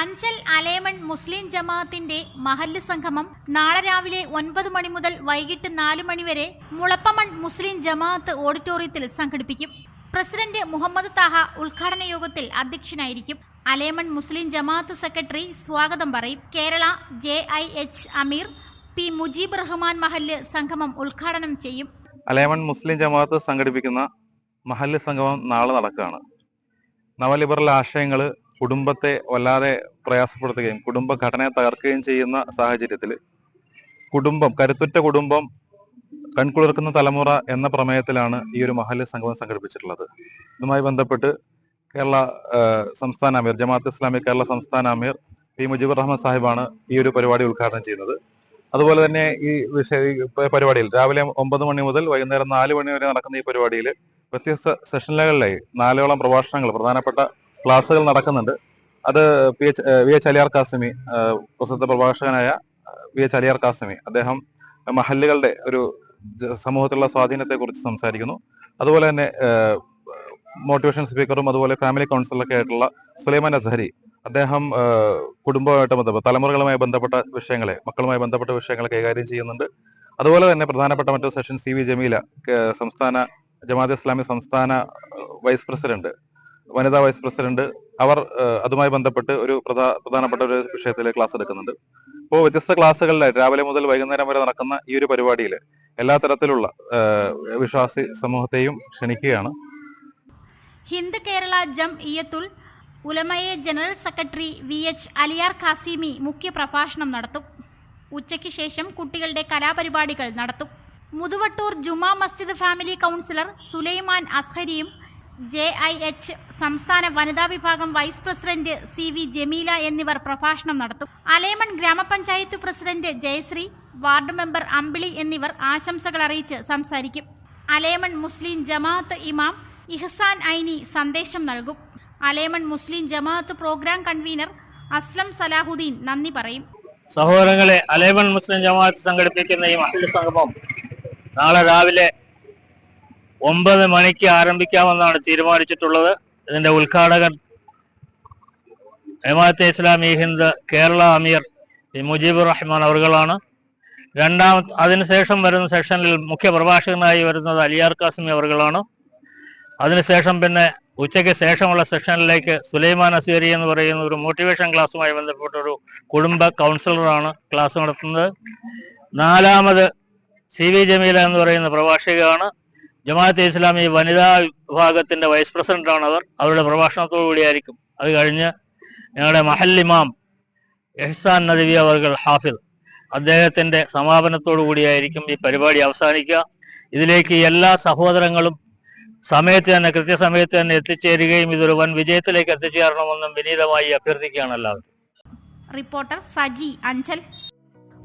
അഞ്ചൽ അലേമൺ മുസ്ലിം ജമാഅത്തിന്റെ മഹല്ല് സംഗമം നാളെ രാവിലെ ഒൻപത് മണി മുതൽ വൈകിട്ട് നാലു മണി വരെ മുളപ്പമൺ മുസ്ലിം ജമാഅത്ത് ഓഡിറ്റോറിയത്തിൽ സംഘടിപ്പിക്കും. പ്രസിഡന്റ് മുഹമ്മദ് താഹ ഉദ്ഘാടന യോഗത്തിൽ അധ്യക്ഷനായിരിക്കും. അലേമൺ മുസ്ലിം ജമാഅത്ത് സെക്രട്ടറി സ്വാഗതം പറയും. Kerala J I H Ameer P Mujeeb Rahman മഹല്ല് സംഗമം ഉദ്ഘാടനം ചെയ്യും. അലേമൺ മുസ്ലിം ജമാഅത്ത് സംഘടിപ്പിക്കുന്ന മഹല്ല് സംഗമം നാളെ നടക്കുകയാണ്. നവലിബറൽ ആശയങ്ങൾ കുടുംബത്തെ വല്ലാതെ പ്രയാസപ്പെടുത്തുകയും കുടുംബഘടനയെ തകർക്കുകയും ചെയ്യുന്ന സാഹചര്യത്തിൽ കുടുംബം കരുത്തുറ്റ കുടുംബം കൺകുളിർക്കുന്ന തലമുറ എന്ന പ്രമേയത്തിലാണ് ഈ ഒരു മഹല്ല് സംഗമം സംഘടിപ്പിച്ചിട്ടുള്ളത്. ഇതുമായി ബന്ധപ്പെട്ട് കേരള സംസ്ഥാന അമീർ ജമാഅത്ത് ഇസ്ലാമി കേരള സംസ്ഥാന അമീർ പി മുജീബുർ റഹ്മാൻ സാഹിബാണ് ഈ ഒരു പരിപാടി ഉദ്ഘാടനം ചെയ്യുന്നത്. അതുപോലെ തന്നെ ഈ വിഷയ പരിപാടിയിൽ രാവിലെ ഒമ്പത് മണി മുതൽ വൈകുന്നേരം നാല് മണി വരെ നടക്കുന്ന ഈ പരിപാടിയിൽ വ്യത്യസ്ത സെഷനുകളിലായി നാലോളം പ്രഭാഷണങ്ങൾ പ്രധാനപ്പെട്ട ക്ലാസ്സുകൾ നടക്കുന്നുണ്ട്. അത് P H V H Aliyar Qasimi പ്രസിദ്ധ പ്രഭാഷകനായ വി എച്ച് അലിയാർ കാസിമി അദ്ദേഹം മഹല്ലുകളുടെ ഒരു സമൂഹത്തിലുള്ള സ്വാധീനത്തെ കുറിച്ച് സംസാരിക്കുന്നു. അതുപോലെ തന്നെ മോട്ടിവേഷൻ സ്പീക്കറും അതുപോലെ ഫാമിലി കൗൺസിലറൊക്കെ ആയിട്ടുള്ള സുലൈമാൻ അസഹരി അദ്ദേഹം കുടുംബമായിട്ട് ബന്ധപ്പെട്ട തലമുറകളുമായി ബന്ധപ്പെട്ട വിഷയങ്ങളെ മക്കളുമായി ബന്ധപ്പെട്ട വിഷയങ്ങളെ കൈകാര്യം ചെയ്യുന്നുണ്ട്. അതുപോലെ തന്നെ പ്രധാനപ്പെട്ട മറ്റൊരു സെഷൻ സി വി ജമീല സംസ്ഥാന ജമാഅത്ത് ഇസ്ലാമി സംസ്ഥാന വൈസ് പ്രസിഡന്റ്. വനിതാ വൈസ് പ്രസിഡന്റ് അവർ അതുമായി ബന്ധപ്പെട്ട് ഒരു പ്രധാ പ്രധാനപ്പെട്ട ഒരു വിഷയത്തിൽ ക്ലാസ് എടുക്കുന്നുണ്ട്. ഇപ്പോൾ വ്യത്യസ്ത ക്ലാസ്സുകളിൽ രാവിലെ മുതൽ വൈകുന്നേരം വരെ നടക്കുന്ന ഈ ഒരു പരിപാടിയിൽ എല്ലാ തരത്തിലുള്ള വിശ്വാസി സമൂഹത്തെയും ക്ഷണിക്കുകയാണ്. Hindu Kerala Jamiyyathul ഉലമയെ general secretary V H Aliyar Qasimi മുഖ്യ പ്രഭാഷണം നടത്തും. ഉച്ചയ്ക്ക് ശേഷം കുട്ടികളുടെ കലാപരിപാടികൾ നടത്തും. മുതുവട്ടൂർ ജുമാ മസ്ജിദ് ഫാമിലി കൗൺസിലർ സുലൈമാൻ അസ്ഹരിയും ജെ ഐ എച്ച് സംസ്ഥാന വനിതാ വിഭാഗം vice president C V Jameela എന്നിവർ പ്രഭാഷണം നടത്തും. അലേമൺ ഗ്രാമപഞ്ചായത്ത് president Jayasree ward member Ambili എന്നിവർ ആശംസകൾ അറിയിച്ച് സംസാരിക്കും. അലേമൺ മുസ്ലിം ജമാഅത്ത് ഇമാം ഇഹ്സാൻ ഐനി സന്ദേശം നൽകും. Alemon Muslim Jamaat programme convener Aslam Salahuddin നന്ദി പറയും. സഹോദരങ്ങളെ അലേമൺ മുസ്ലിം ജമാഅത്ത് സംഘടിപ്പിക്കുന്ന ഈ മഹിള സംഗമം നാളെ രാവിലെ ഒമ്പത് മണിക്ക് ആരംഭിക്കാമെന്നാണ് തീരുമാനിച്ചിട്ടുള്ളത്. ഇതിന്റെ ഉദ്ഘാടകൻ ജമാഅത്തെ ഇസ്ലാമി ഹിന്ദ് കേരള അമീർ മുജീബ് മുജീബുർ റഹ്മാൻ അവറുകളാണ്. രണ്ടാമത് അതിനുശേഷം വരുന്ന സെഷനിൽ മുഖ്യ പ്രഭാഷകനായി വരുന്നത് അലിയാർ കാസിമി അവറുകളാണ്. അതിനുശേഷം പിന്നെ ഉച്ചയ്ക്ക് ശേഷമുള്ള സെഷനിലേക്ക് സുലൈമാൻ അസീറി എന്ന് പറയുന്ന ഒരു മോട്ടിവേഷൻ ക്ലാസ്സുമായി ബന്ധപ്പെട്ട ഒരു കുടുംബ കൗൺസിലറാണ് ക്ലാസ് നടത്തുന്നത്. നാലാമത് സി വി ജമീല എന്ന് പറയുന്ന പ്രഭാഷകയാണ്. ജമാഅത്തെ ഇസ്ലാമി വനിതാ വിഭാഗത്തിന്റെ വൈസ് പ്രസിഡന്റാണ് അവർ. അവരുടെ പ്രഭാഷണത്തോടു കൂടിയായിരിക്കും. അത് കഴിഞ്ഞ് ഞങ്ങളുടെ മഹല്ലിമാം എഹ്സാൻ നദവി അവർകൾ ഹാഫിദ്. അദ്ദേഹത്തിന്റെ സമാപനത്തോടു കൂടിയായിരിക്കും ഈ പരിപാടി അവസാനിക്കുക. ഇതിലേക്ക് എല്ലാ സഹോദരങ്ങളും സമയത്ത് തന്നെ കൃത്യസമയത്ത് തന്നെ എത്തിച്ചേരുകയും ഇതൊരു വൻ വിജയത്തിലേക്ക് എത്തിച്ചേരണമെന്നും വിനീതമായി അഭ്യർത്ഥിക്കുകയാണ് എല്ലാവരും. റിപ്പോർട്ടർ സജി അഞ്ചൽ.